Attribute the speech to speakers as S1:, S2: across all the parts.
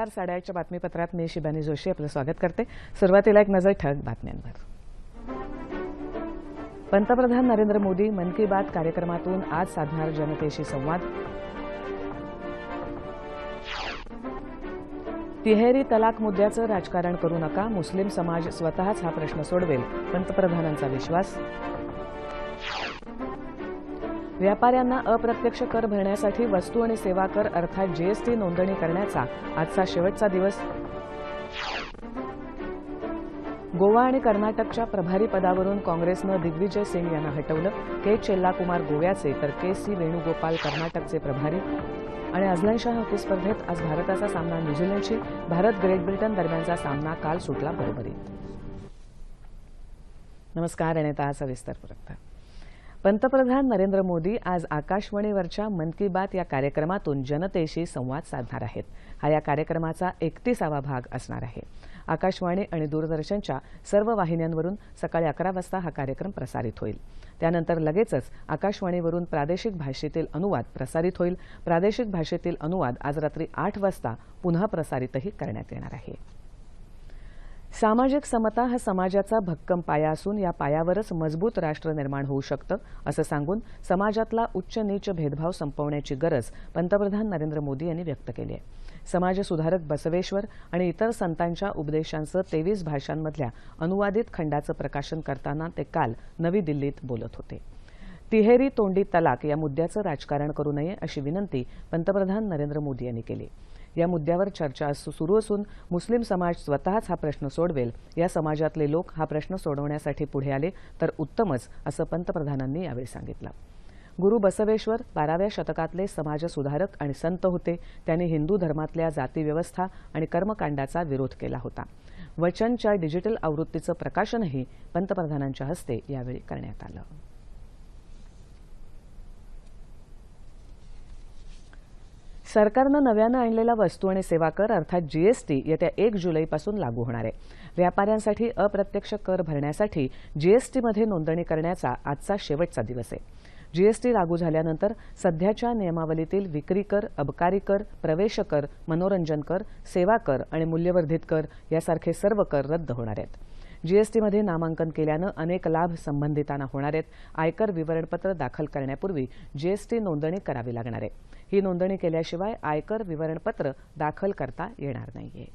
S1: नमस्कार साडेआठच्या बातमीपत्रात मी शिबानी जोशी आपलं स्वागत करते सुरुवातीला एक नजर ठळक बातम्यांवर पंतप्रधान नरेंद्र मोदी मन की बात कार्यक्रमातून आज साधणार जनतेशी संवाद तिहेरी तलाक मुद्द्याचं राजकारण करू नका मुस्लिम समाज स्वतःच हा प्रश्न सोडवेल पंतप्रधानांचा विश्वास व्यापाऱ्यांना अप्रत्यक्ष कर भरण्यासाठी वस्तू आणि सेवा कर अर्थात जीएसटी नोंदणी करण्याचा आजचा शेवटचा दिवस गोवा आणि कर्नाटकच्या प्रभारी पदावरून काँग्रेसनं दिग्विजय सिंग यांना हटवलं के चेल्लाकुमार गोव्याचे तर के सी वेणुगोपाल कर्नाटकचे प्रभारी आणि अझलनशाह हॉकी स्पर्धेत आज भारताचा सामना न्यूझीलंडशी भारत ग्रेट ब्रिटन दरम्यानचा सामना काल सुटला बरोबरी नमस्कार आणि सविस्तर पंतप्रधान नरेंद्र मोदी आज आकाशवाणीवरच्या मन की बात या कार्यक्रमातून जनतेशी संवाद साधणार आहेत हा या कार्यक्रमाचा एकतीसावा भाग असणार आहे आकाशवाणी आणि दूरदर्शनच्या सर्व वाहिन्यांवरून सकाळी अकरा वाजता हा कार्यक्रम प्रसारित होईल त्यानंतर लगेचच आकाशवाणीवरून प्रादेशिक भाषेतील अनुवाद प्रसारित होईल प्रादेशिक भाषेतील अनुवाद आज रात्री आठ वाजता पुन्हा प्रसारितही करण्यात येणार आहे सामाजिक समता हा समाजाचा भक्कम पाया असून या पायावरच मजबूत राष्ट्र निर्माण होऊ शकतं असं सांगून समाजातला उच्च नीच भेदभाव संपवण्याची गरज पंतप्रधान नरेंद्र मोदी यांनी व्यक्त केली आहे समाजसुधारक बसवेश्वर आणि इतर संतांच्या उपदेशांचं तेवीस भाषांमधल्या अनुवादित खंडाचं प्रकाशन करताना ते काल नवी दिल्लीत बोलत होते तिहेरी तोंडी तलाक या मुद्द्याचं राजकारण करू नये अशी विनंती पंतप्रधान नरेंद्र मोदी यांनी केली या मुद्द्यावर चर्चा सुरू असून मुस्लिम समाज स्वतःच हा प्रश्न सोडवेल या समाजातले लोक हा प्रश्न सोडवण्यासाठी पुढे आले तर उत्तमच असं पंतप्रधानांनी यावेळी सांगितलं गुरु बसवेश्वर बाराव्या शतकातले समाजसुधारक आणि संत होते त्यांनी हिंदू धर्मातल्या जातीव्यवस्था आणि कर्मकांडाचा विरोध केला होता वचनच्या डिजिटल आवृत्तीचं प्रकाशनही पंतप्रधानांच्या हस्ते यावेळी करण्यात आलं सरकारनं नव्यानं आणलेला वस्तू आणि सेवा कर अर्थात जीएसटी येत्या एक जुलैपासून लागू होणार आहे व्यापाऱ्यांसाठी अप्रत्यक्ष कर भरण्यासाठी जीएसटीमध्ये नोंदणी करण्याचा आजचा शेवटचा दिवस आहे जीएसटी लागू झाल्यानंतर सध्याच्या नियमावलीतील विक्री कर अबकारी कर प्रवेश कर मनोरंजन कर सेवा कर आणि मूल्यवर्धित कर यासारखे सर्व कर रद्द होणार आहेत जीएसटीमध्ये नामांकन केल्यानं अनेक लाभ संबंधितांना होणार आहेत आयकर विवरणपत्र दाखल करण्यापूर्वी जीएसटी नोंदणी करावी लागणार आहे ही नोंदणी केल्याशिवाय आयकर विवरणपत्र दाखल करता येणार नाहीये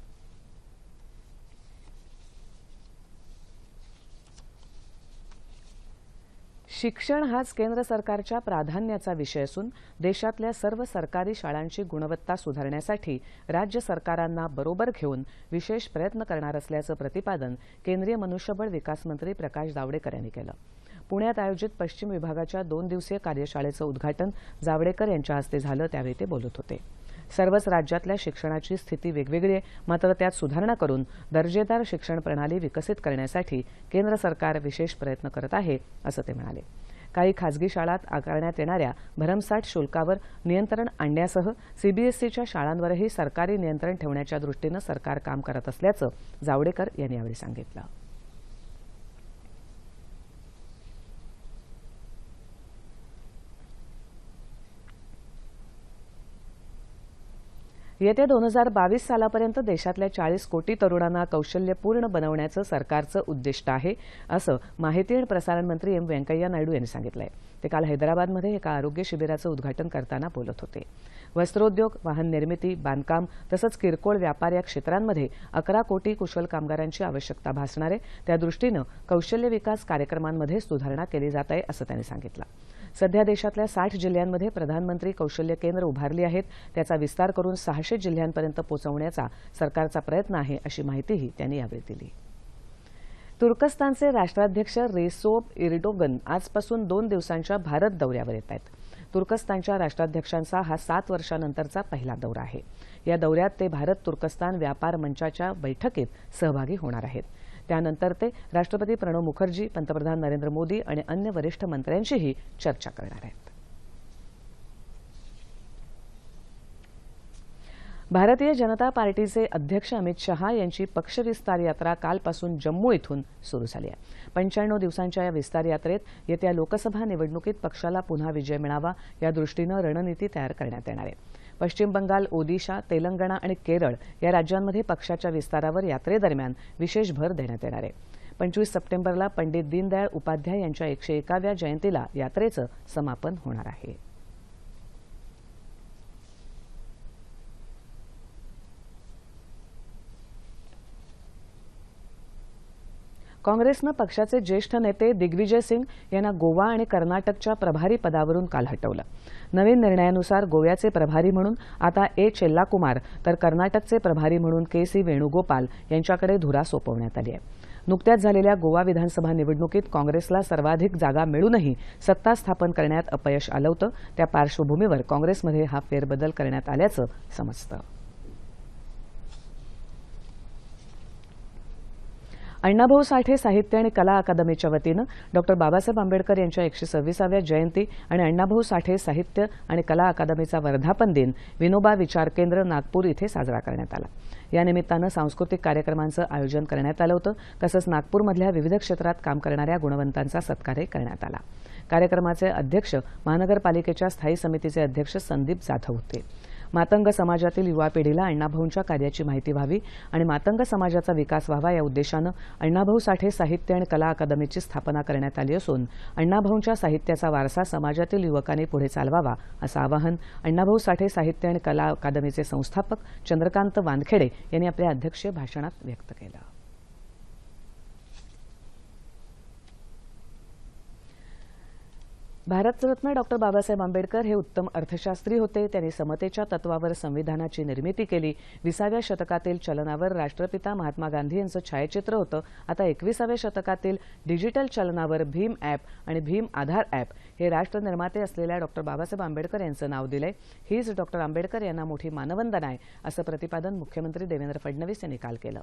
S1: शिक्षण हाच केंद्र सरकारच्या प्राधान्याचा विषय असून देशातल्या सर्व सरकारी शाळांची गुणवत्ता सुधारण्यासाठी राज्य सरकारांना बरोबर घेऊन विशेष प्रयत्न करणार असल्याचं प्रतिपादन केंद्रीय मनुष्यबळ विकास मंत्री प्रकाश जावडेकर यांनी केलं पुण्यात आयोजित पश्चिम विभागाच्या दोन दिवसीय कार्यशाळेचं उद्घाटन जावडेकर यांच्या हस्ते झालं त्यावेळी ते बोलत होते सर्वच राज्यातल्या शिक्षणाची स्थिती वेगवेगळी आहे मात्र त्यात सुधारणा करून दर्जेदार शिक्षण प्रणाली विकसित करण्यासाठी केंद्र सरकार विशेष प्रयत्न करत आहे असं ते म्हणाले काही खाजगी शाळात आकारण्यात येणाऱ्या भरमसाठ शुल्कावर नियंत्रण आणण्यासह सीबीएसईच्या शाळांवरही सरकारी नियंत्रण ठेवण्याच्या दृष्टीनं सरकार काम करत असल्याचं जावडेकर यांनी यावेळी सांगितलं येत्या दोन हजार बावीस सालापर्यंत देशातल्या चाळीस कोटी तरुणांना कौशल्यपूर्ण बनवण्याचं सरकारचं उद्दिष्ट आहे असं माहिती आणि प्रसारण मंत्री एम व्यंकय्या नायडू यांनी सांगितलं ते काल हैदराबादमध्ये एका आरोग्य शिबिराचं उद्घाटन करताना बोलत होते वस्त्रोद्योग वाहन निर्मिती बांधकाम तसंच किरकोळ व्यापार या क्षेत्रांमध्ये अकरा कोटी कुशल कामगारांची आवश्यकता भासणार आहे त्यादृष्टीनं कौशल्य विकास कार्यक्रमांमध्ये सुधारणा केली जात आहे असं त्यांनी सांगितलं सध्या देशातल्या साठ जिल्ह्यांमध्ये प्रधानमंत्री कौशल्य केंद्र उभारली आहेत त्याचा विस्तार करून सहाशे जिल्ह्यांपर्यंत पोहोचवण्याचा सरकारचा प्रयत्न आहे अशी माहितीही त्यांनी यावेळी दिली तुर्कस्तानचे राष्ट्राध्यक्ष रेसोप इरिडोगन आजपासून दोन दिवसांच्या भारत दौऱ्यावर येत आहेत तुर्कस्तानच्या राष्ट्राध्यक्षांचा हा सात वर्षानंतरचा पहिला दौरा आहे या दौऱ्यात ते भारत तुर्कस्तान व्यापार मंचाच्या बैठकीत सहभागी होणार आहेत त्यानंतर ते राष्ट्रपती प्रणव मुखर्जी पंतप्रधान नरेंद्र मोदी आणि अन्य वरिष्ठ मंत्र्यांशीही चर्चा करणार आहेत भारतीय जनता पार्टीचे अध्यक्ष अमित शहा यांची पक्षविस्तार यात्रा कालपासून जम्मू इथून सुरू झाली आहे पंच्याण्णव दिवसांच्या या विस्तार यात्रेत येत्या लोकसभा निवडणुकीत पक्षाला पुन्हा विजय मिळावा या दृष्टीनं रणनीती तयार करण्यात येणार आहे पश्चिम बंगाल ओदिशा तेलंगणा आणि केरळ या राज्यांमध्ये पक्षाच्या विस्तारावर यात्रेदरम्यान विशेष भर देण्यात येणार आहे पंचवीस सप्टेंबरला पंडित दीनदयाळ उपाध्याय यांच्या एकशे एकाव्या जयंतीला यात्रेचं समापन होणार आहे काँग्रेसनं पक्षाचे ज्येष्ठ नेते दिग्विजय सिंग यांना गोवा आणि कर्नाटकच्या प्रभारी पदावरून काल हटवलं नवीन निर्णयानुसार गोव्याचे प्रभारी म्हणून आता ए चेल्लाकुमार तर कर्नाटकचे प्रभारी म्हणून के सी वेणुगोपाल यांच्याकडे धुरा सोपवण्यात आली आहे नुकत्याच झालेल्या गोवा विधानसभा निवडणुकीत काँग्रेसला सर्वाधिक जागा मिळूनही सत्ता स्थापन करण्यात अपयश आलं होतं त्या पार्श्वभूमीवर काँग्रेसमध्ये हा फेरबदल करण्यात आल्याचं समजतं अण्णाभाऊ साठे साहित्य आणि कला अकादमीच्या वतीनं डॉक्टर बाबासाहेब आंबेडकर यांच्या एकशे सव्वीसाव्या जयंती आणि अण्णाभाऊ साठे साहित्य आणि कला अकादमीचा वर्धापन दिन विनोबा विचार केंद्र नागपूर इथं साजरा करण्यात आला या निमित्तानं सांस्कृतिक कार्यक्रमांचं आयोजन करण्यात आलं होतं तसंच नागपूरमधल्या विविध क्षेत्रात काम करणाऱ्या गुणवंतांचा सत्कारही करण्यात आला कार्यक्रमाचे अध्यक्ष महानगरपालिकेच्या स्थायी समितीचे अध्यक्ष संदीप जाधव होते मातंग समाजातील युवा पिढीला अण्णाभाऊंच्या कार्याची माहिती व्हावी आणि मातंग समाजाचा विकास व्हावा या उद्देशानं अण्णाभाऊ साठे साहित्य आणि कला अकादमीची स्थापना करण्यात आली असून अण्णाभाऊंच्या साहित्याचा वारसा समाजातील युवकांनी पुढे चालवावा असं आवाहन अण्णाभाऊ साठे साहित्य आणि कला अकादमीचे संस्थापक चंद्रकांत वानखेडे यांनी आपल्या अध्यक्षीय भाषणात व्यक्त केलं भारतरत्न डॉक्टर बाबासाहेब आंबेडकर हे उत्तम अर्थशास्त्री होते त्यांनी समतेच्या तत्वावर संविधानाची निर्मिती केली विसाव्या शतकातील चलनावर राष्ट्रपिता महात्मा गांधी यांचं छायाचित्र होतं आता एकविसाव्या शतकातील डिजिटल चलनावर भीम ॲप आणि भीम आधार ॲप हे राष्ट्रनिर्माते असलेल्या डॉक्टर बाबासाहेब आंबेडकर यांचं नाव दिलंय हीच डॉक्टर आंबेडकर यांना मोठी मानवंदना आहे असं प्रतिपादन मुख्यमंत्री देवेंद्र फडणवीस यांनी काल केलं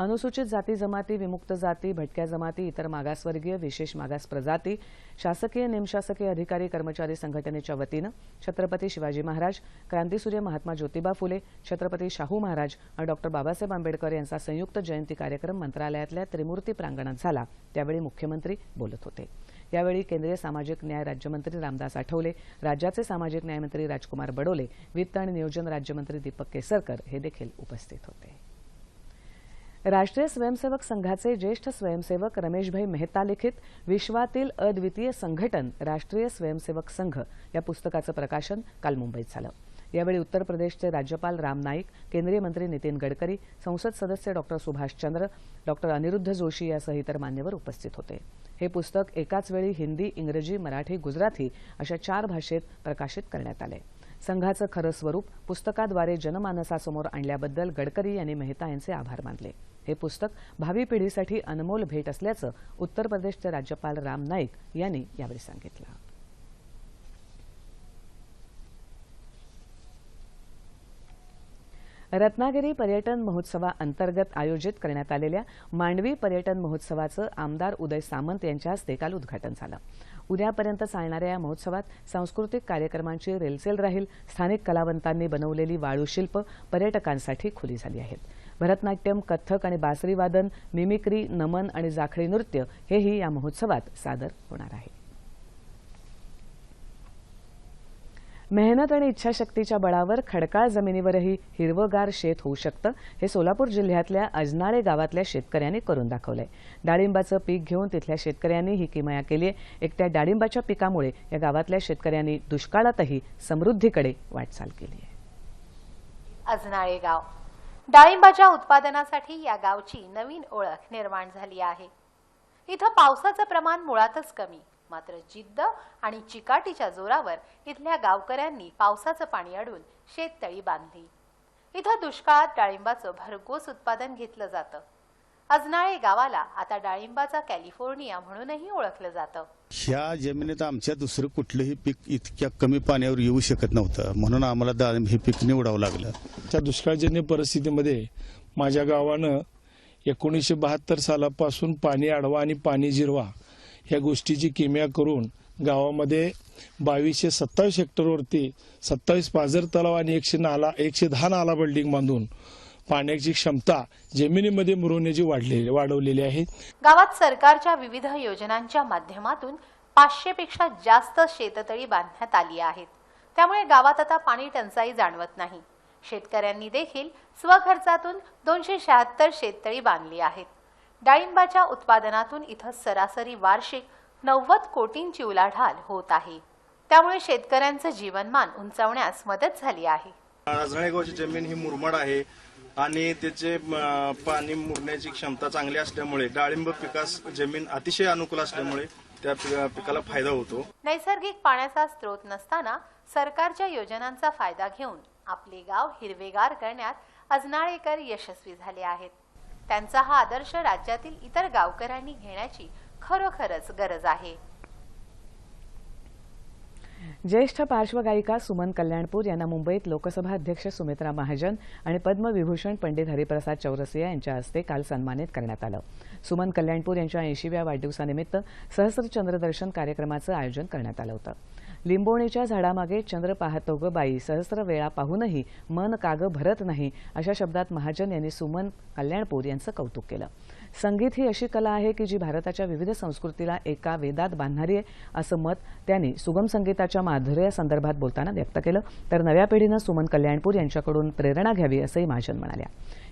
S1: अनुसूचित जाती जमाती विमुक्त जाती भटक्या जमाती इतर मागासवर्गीय विशेष मागास प्रजाती शासकीय निमशासकीय अधिकारी कर्मचारी संघटनेच्या वतीनं छत्रपती शिवाजी महाराज क्रांतीसूर्य महात्मा ज्योतिबा फुले छत्रपती शाहू महाराज आणि डॉक्टर बाबासाहेब आंबेडकर यांचा संयुक्त जयंती कार्यक्रम मंत्रालयातल्या त्रिमूर्ती प्रांगणात झाला त्यावेळी मुख्यमंत्री बोलत होते यावेळी केंद्रीय सामाजिक न्याय राज्यमंत्री रामदास आठवले राज्याचे सामाजिक न्यायमंत्री राजकुमार बडोले वित्त आणि नियोजन राज्यमंत्री दीपक केसरकर हे देखील उपस्थित होते राष्ट्रीय स्वयंसेवक संघाचे ज्येष्ठ स्वयंसेवक रमेशभाई मेहता लिखित विश्वातील अद्वितीय संघटन राष्ट्रीय स्वयंसेवक संघ या पुस्तकाचं प्रकाशन काल मुंबईत झालं यावेळी उत्तर प्रदेशचे राज्यपाल राम नाईक केंद्रीय मंत्री नितीन गडकरी संसद सदस्य डॉक्टर सुभाषचंद्र डॉक्टर अनिरुद्ध जोशी यासह इतर मान्यवर उपस्थित होते हे पुस्तक एकाच वेळी हिंदी इंग्रजी मराठी गुजराती अशा चार भाषेत प्रकाशित करण्यात आलं संघाचं खरं स्वरूप पुस्तकाद्वारे जनमानसासमोर आणल्याबद्दल गडकरी यांनी मेहता यांचे आभार मानले हे पुस्तक भावी पिढीसाठी अनमोल भेट असल्याचं उत्तर प्रदेशचे राज्यपाल राम नाईक यांनी यावेळी सांगितलं रत्नागिरी पर्यटन महोत्सवाअंतर्गत आयोजित करण्यात आलेल्या मांडवी पर्यटन महोत्सवाचं आमदार उदय सामंत यांच्या हस्ते काल उद्घाटन झालं उद्यापर्यंत चालणाऱ्या या महोत्सवात सांस्कृतिक कार्यक्रमांची रेलचेल राहील स्थानिक कलावंतांनी बनवलेली वाळूशिल्प पर्यटकांसाठी खुली झाली आहेत भरतनाट्यम कथ्थक आणि बासरीवादन मिमिक्री नमन आणि जाखडी नृत्य हेही या महोत्सवात सादर होणार आहे मेहनत आणि इच्छाशक्तीच्या बळावर खडकाळ जमिनीवरही हिरवगार शेत होऊ शकतं हे सोलापूर जिल्ह्यातल्या अजनाळे गावातल्या शेतकऱ्यांनी करून दाखवलंय डाळिंबाचं पीक घेऊन तिथल्या शेतकऱ्यांनी ही किमया केली आहे एकट्या डाळिंबाच्या पिकामुळे या गावातल्या शेतकऱ्यांनी दुष्काळातही समृद्धीकडे वाटचाल केली
S2: आहे अजनाळे गाव डाळिंबाच्या उत्पादनासाठी या गावची नवीन ओळख निर्माण झाली आहे इथं पावसाचं प्रमाण मुळातच कमी मात्र जिद्द आणि चिकाटीच्या जोरावर इथल्या गावकऱ्यांनी पावसाचं पाणी अडवून शेततळी बांधली इथं दुष्काळात डाळिंबाचं भरघोस उत्पादन घेतलं जातं अजनाळे गावाला आता डाळिंबाचा कॅलिफोर्निया म्हणूनही ओळखलं जातं
S3: ह्या जमिनीत आमच्या दुसरं कुठलंही पीक इतक्या कमी पाण्यावर येऊ शकत नव्हतं म्हणून आम्हाला डाळिंब हे पीक निवडावं लागलं
S4: त्या दुष्काळजन्य परिस्थितीमध्ये माझ्या गावानं एकोणीसशे बहात्तर सालापासून पाणी अडवा आणि पाणी जिरवा ह्या गोष्टीची किमया करून गावामध्ये बावीसशे सत्तावीस हेक्टरवरती सत्तावीस पाजर तलाव आणि एकशे नाला एकशे दहा नाला बिल्डिंग बांधून पाण्याची क्षमता जमिनीमध्ये मुरवण्याची वाढलेली वाढवलेली आहे
S2: गावात सरकारच्या विविध योजनांच्या माध्यमातून पाचशे पेक्षा जास्त शेततळी बांधण्यात आली आहेत त्यामुळे गावात आता पाणी टंचाई जाणवत नाही शेतकऱ्यांनी देखील स्वखर्चातून दोनशे शहात्तर शेततळी बांधली आहेत डाळिंबाच्या उत्पादनातून इथं सरासरी वार्षिक नव्वद कोटींची उलाढाल होत आहे त्यामुळे शेतकऱ्यांचं जीवनमान उंचावण्यास मदत झाली आहे
S5: गावची जमीन ही मुरमड आहे आणि त्याचे पाणी मुरण्याची क्षमता चांगली असल्यामुळे डाळिंब पिकास जमीन अतिशय अनुकूल असल्यामुळे त्या पिकाला फायदा होतो
S2: नैसर्गिक पाण्याचा स्रोत नसताना सरकारच्या योजनांचा फायदा घेऊन आपले गाव हिरवेगार करण्यात अजनाळेकर यशस्वी झाले आहेत त्यांचा हा आदर्श राज्यातील इतर गावकऱ्यांनी घेण्याची खरोखरच गरज आहे
S1: ज्येष्ठ पार्श्वगायिका सुमन कल्याणपूर यांना मुंबईत लोकसभा अध्यक्ष सुमित्रा महाजन आणि पद्मविभूषण पंडित हरिप्रसाद चौरसिया यांच्या हस्ते काल सन्मानित करण्यात आलं सुमन कल्याणपूर यांच्या ऐंशीव्या वाढदिवसानिमित्त सहस्रचंद्रदर्शन कार्यक्रमाचं आयोजन करण्यात आलं होतं लिंबोणीच्या झाडामागे चंद्र पाहतो ग बाई सहस्र वेळा पाहूनही मन काग भरत नाही अशा शब्दात महाजन यांनी सुमन कल्याणपूर यांचं कौतुक केलं संगीत ही अशी कला आहे की जी भारताच्या विविध संस्कृतीला एका वेदात बांधणारी आहे असं मत त्यांनी सुगम संगीताच्या माधुर्यासंदर्भात बोलताना व्यक्त केलं तर नव्या पिढीनं सुमन कल्याणपूर यांच्याकडून प्रेरणा घ्यावी असंही महाजन म्हणाल्या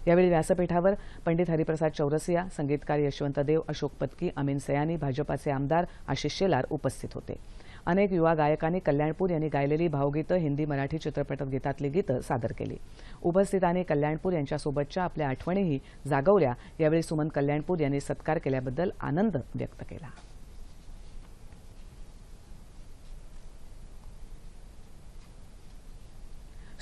S1: यावेळी व्यासपीठावर पंडित हरिप्रसाद चौरसिया संगीतकार यशवंत देव अशोक पत्की अमीन सयानी भाजपाचे आमदार आशिष शेलार उपस्थित होते अनेक युवा गायकांनी कल्याणपूर यांनी गायलेली भावगीतं हिंदी मराठी गीतातली गीतं सादर केली उपस्थितांनी कल्याणपूर यांच्यासोबतच्या आपल्या आठवणीही जागवल्या यावेळी सुमन कल्याणपूर यांनी सत्कार केल्याबद्दल आनंद व्यक्त केला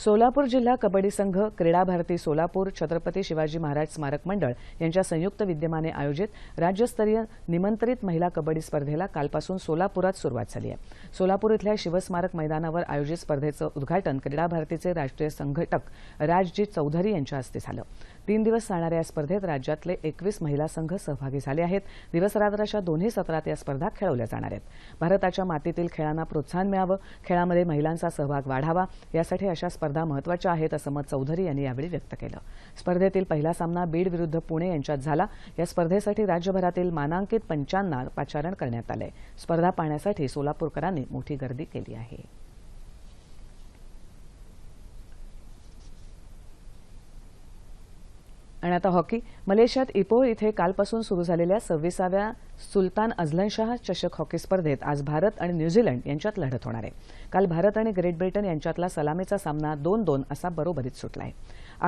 S1: सोलापूर जिल्हा कबड्डी संघ क्रीडा भारती सोलापूर छत्रपती शिवाजी महाराज स्मारक मंडळ यांच्या संयुक्त विद्यमाने आयोजित राज्यस्तरीय निमंत्रित महिला कबड्डी स्पर्धेला कालपासून सोलापुरात सुरुवात झाली आहे सोलापूर इथल्या शिवस्मारक मैदानावर आयोजित स्पर्धेचं उद्घाटन क्रीडा भारतीचे राष्ट्रीय संघटक राजजी चौधरी यांच्या हस्ते झालं तीन दिवस चालणाऱ्या या स्पर्धेत राज्यातले एकवीस महिला संघ सहभागी झाले आहेत दिवसरात्र दोन्ही सत्रात या स्पर्धा खेळवल्या जाणार आहेत भारताच्या मातीतील खेळांना प्रोत्साहन मिळावं खेळामध्ये महिलांचा सहभाग वाढावा यासाठी अशा स्पर्धा महत्वाच्या आहेत असं मत चौधरी यांनी यावेळी व्यक्त केलं स्पर्धेतील पहिला सामना बीड विरुद्ध पुणे यांच्यात झाला या स्पर्धेसाठी राज्यभरातील मानांकित पंचांना पाचारण करण्यात आलं स्पर्धा पाहण्यासाठी सोलापूरकरांनी मोठी गर्दी केली आहे आणि आता हॉकी मलेशियात इपोळ इथे कालपासून सुरू झालेल्या सव्वीसाव्या सुलतान अझलनशाह चषक हॉकी स्पर्धेत आज भारत आणि न्यूझीलंड यांच्यात लढत होणार आहे काल भारत आणि ग्रेट ब्रिटन यांच्यातला सलामीचा सामना दोन दोन असा बरोबरीत सुटला आहे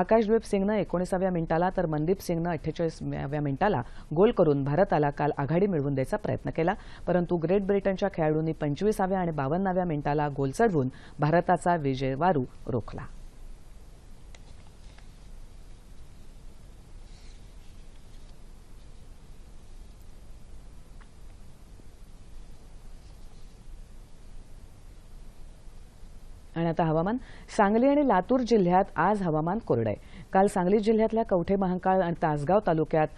S1: आकाशद्वीप सिंगनं एकोणीसाव्या मिनिटाला तर मनदीप सिंगनं अठ्ठेचाळीसव्या मिनिटाला गोल करून भारताला काल आघाडी मिळवून द्यायचा प्रयत्न केला परंतु ग्रेट ब्रिटनच्या खेळाडूंनी पंचवीसाव्या आणि बावन्नाव्या मिनिटाला गोल चढवून भारताचा विजय वारू रोखला आता हवामान सांगली आणि लातूर जिल्ह्यात आज हवामान कोरडं आहे काल सांगली जिल्ह्यातल्या कवठे महांकाळ आणि तासगाव तालुक्यात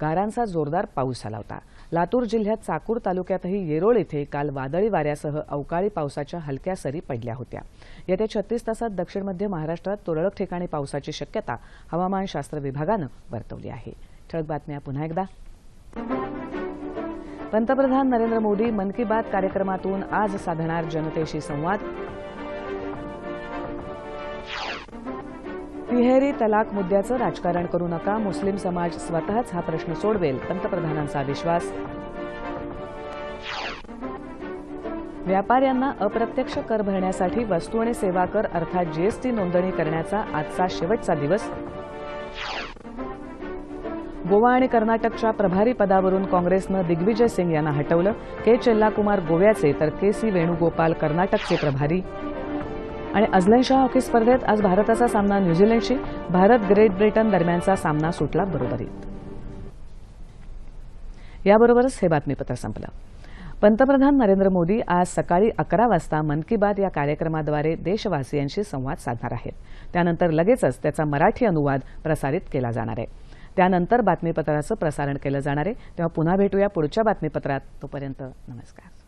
S1: गारांचा जोरदार पाऊस झाला होता लातूर जिल्ह्यात चाकूर तालुक्यातही येरोळ इथे काल वादळी वाऱ्यासह अवकाळी पावसाच्या हलक्या सरी पडल्या होत्या येत्या छत्तीस तासात दक्षिण मध्य महाराष्ट्रात तुरळक ठिकाणी पावसाची शक्यता हवामानशास्त्र विभागानं वर्तवली आहे ठळक बातम्या पुन्हा एकदा पंतप्रधान नरेंद्र मोदी मन की बात कार्यक्रमातून आज साधणार जनतेशी संवाद तिहेरी तलाक मुद्द्याचं राजकारण करू नका मुस्लिम समाज स्वतःच हा प्रश्न सोडवेल पंतप्रधानांचा विश्वास व्यापाऱ्यांना अप्रत्यक्ष कर भरण्यासाठी वस्तू आणि सेवा कर अर्थात जीएसटी नोंदणी करण्याचा आजचा शेवटचा दिवस गोवा आणि कर्नाटकच्या प्रभारी पदावरून काँग्रेसनं दिग्विजय सिंग यांना हटवलं के चेल्लाकुमार गोव्याचे तर के सी वेणुगोपाल कर्नाटकचे प्रभारी आणि अझलन शाह हॉकी स्पर्धेत आज भारताचा सामना न्यूझीलंडशी भारत ग्रेट ब्रिटन दरम्यानचा सामना सुटला बरोबरीत याबरोबरच हे बातमीपत्र संपलं पंतप्रधान नरेंद्र मोदी आज सकाळी अकरा वाजता मन की बात या कार्यक्रमाद्वारे देशवासियांशी संवाद साधणार आहेत त्यानंतर लगेचच त्याचा मराठी अनुवाद प्रसारित केला जाणार आहे त्यानंतर बातमीपत्राचं प्रसारण केलं जाणार आहे तेव्हा पुन्हा भेटूया पुढच्या बातमीपत्रात तोपर्यंत नमस्कार